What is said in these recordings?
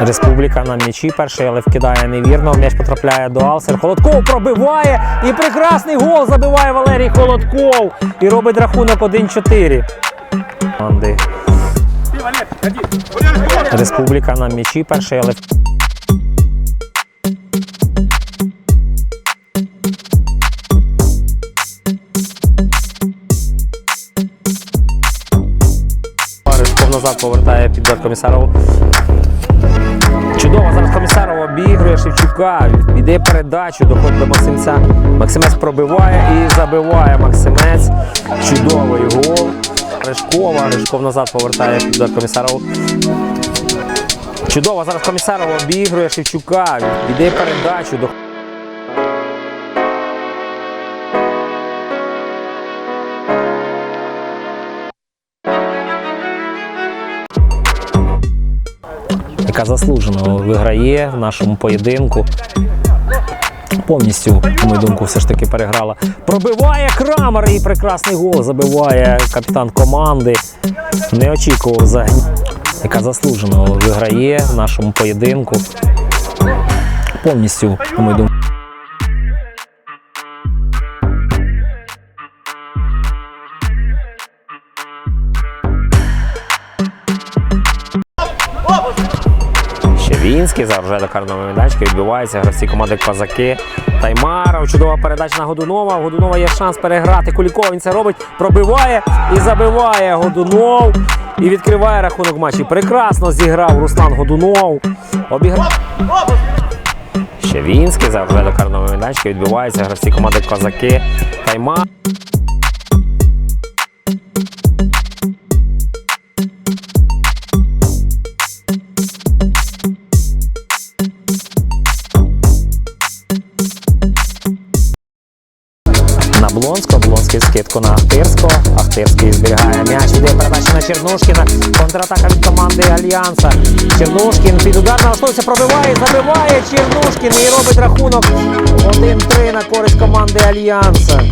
Республіка на м'ячі перший, але вкидає невірно. М'яч потрапляє до Алсер. Холодков пробиває і прекрасний гол забиває Валерій Холодков. І робить рахунок 1-4. Республіка на м'ячі перший, але назад повертає під комісарову. Чудово зараз комісаров обігрує Шевчука. Іде передачу, доходить до Максимця. Максимець пробиває і забиває Максимець. Чудовий гол. Ришкова. Ришков назад повертає під комісарову. Чудово зараз комісаров обігрує Шевчука. Іде передачу. До... яка заслужено виграє в нашому поєдинку. Повністю, на мою думку, все ж таки переграла. Пробиває Крамер і прекрасний гол забиває капітан команди. Не очікував взагалі, яка заслужено виграє в нашому поєдинку. Повністю, на мою думку. Щевінський зараз вже до карного майданчика відбивається гравці команди Козаки. Таймаров. Чудова передача на Годунова. Годунова є шанс переграти. Куліков він це робить, пробиває і забиває Годунов. І відкриває рахунок матчі. Прекрасно зіграв Руслан Годунов. Обіграв. Щевінський вже до карного майданчика відбивається гравці команди Козаки. Таймар. На Блонського, Блонський скидку на Ахтирського. Ахтирський зберігає м'яч, іде передача на Чернушкіна. Контратака від команди Альянса. Чернушкін під удар налаштовується, пробиває, забиває Чернушкін і робить рахунок 1-3 на користь команди Альянса.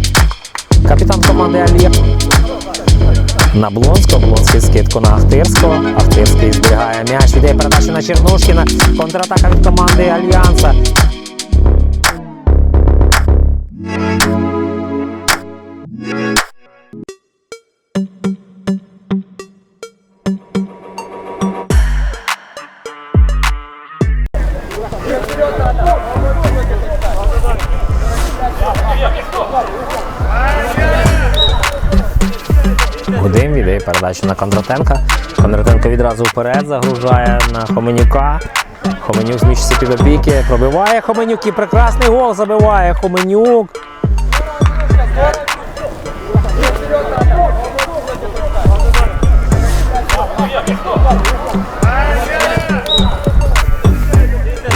Капітан команди Альянса. На Блонського, Блонський скидку на Ахтирського. Ахтирський зберігає м'яч, іде передача на Чернушкіна. Контратака від команди Альянса. Гудим віддає передачу на Кондратенка. Кондратенко відразу вперед загружає на Хоменюка. Хоменюк зміщується під опіки. Пробиває Хоменюк і прекрасний гол забиває Хоменюк.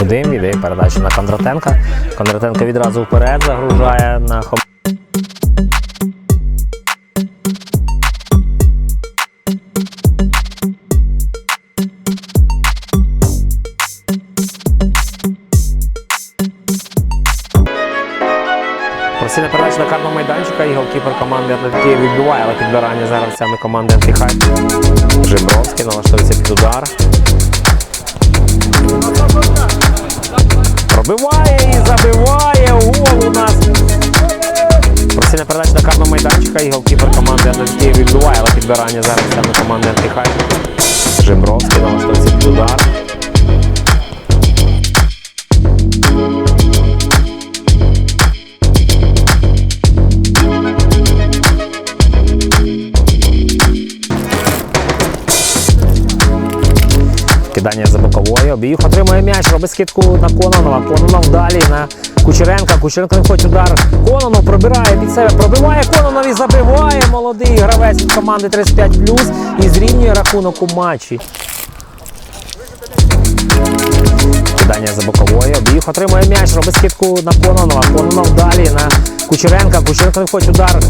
Гудим віддає передачу на Кондратенка. Кондратенко відразу вперед загружає на Хоменюка. Майданчика і голкіпер команди Атлетики відбиває, але підбирання за гравцями команди Антихай. Жибровський налаштовується під удар. Пробиває і забиває гол у нас. Просили передачу на карного майданчика і голкіпер команди Атлетики відбиває, але підбирання за гравцями команди Антихай. Жибровський налаштовується під удар. Кидання за бокової. Обіюх отримує м'яч, робить скидку на Кононова. Кононов далі на Кучеренка. Кучеренко не хоче удар. Кононов пробирає під себе, пробиває Кононов і забиває молодий гравець від команди 35 і зрівнює рахунок у матчі. Кидання за бокової. Обіюх отримує м'яч, робить скидку на Кононова. Кононов далі на Кучеренка. Кучеренко не хоче удар.